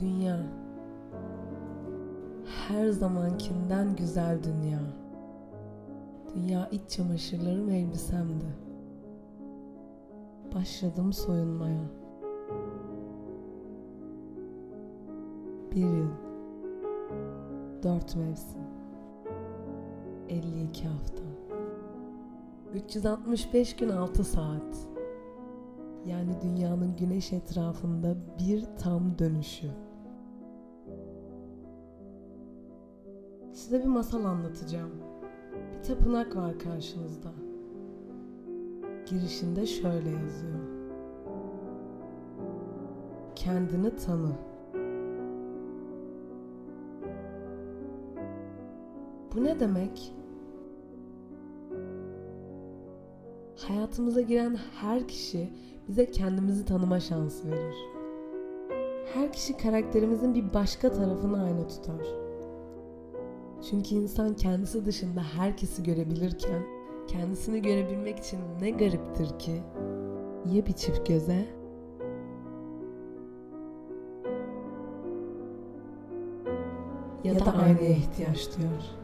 Dünya. Her zamankinden güzel dünya. Dünya iç çamaşırlarım elbisemdi. Başladım soyunmaya. Bir yıl. Dört mevsim. 52 hafta. 365 gün 6 saat. Yani dünyanın güneş etrafında bir tam dönüşü. Size bir masal anlatacağım. Bir tapınak var karşınızda. Girişinde şöyle yazıyor. Kendini tanı. Bu ne demek? Hayatımıza giren her kişi bize kendimizi tanıma şansı verir. Her kişi karakterimizin bir başka tarafını ayna tutar. Çünkü insan kendisi dışında herkesi görebilirken kendisini görebilmek için ne gariptir ki ya bir çift göze ya, da aynaya ihtiyaç duyar.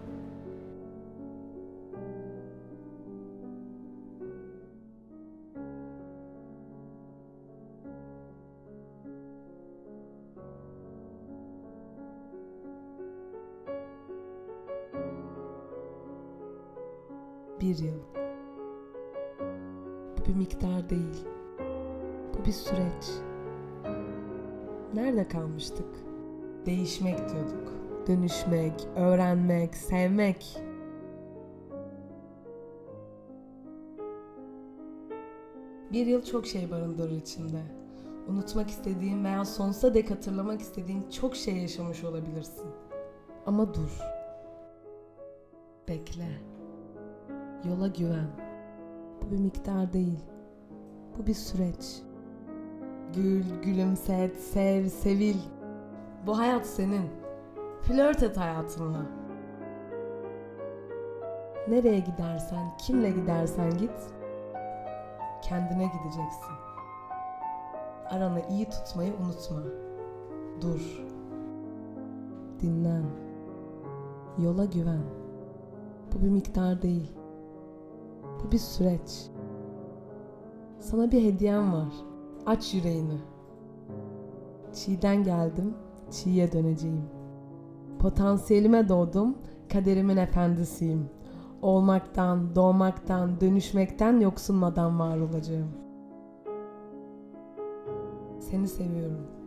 Bir yıl. Bu bir miktar değil. Bu bir süreç. Nerede kalmıştık? Değişmek diyorduk. Dönüşmek, öğrenmek, sevmek. Bir yıl çok şey barındırır içinde. Unutmak istediğin veya sonsuza dek hatırlamak istediğin çok şey yaşamış olabilirsin. Ama dur. Bekle. Yola güven. Bu bir miktar değil. Bu bir süreç. Gül, gülümset, sev, sevil. Bu hayat senin. Flört et hayatınla. Nereye gidersen, kimle gidersen git, kendine gideceksin. Aranı iyi tutmayı unutma. Dur. Dinlen. Yola güven. Bu bir miktar değil. Bu bir süreç. Sana bir hediyem var. Aç yüreğini. Çiğden geldim, çiğe döneceğim. Potansiyelime doğdum, kaderimin efendisiyim. Olmaktan, doğmaktan, dönüşmekten yoksunmadan var olacağım. Seni seviyorum.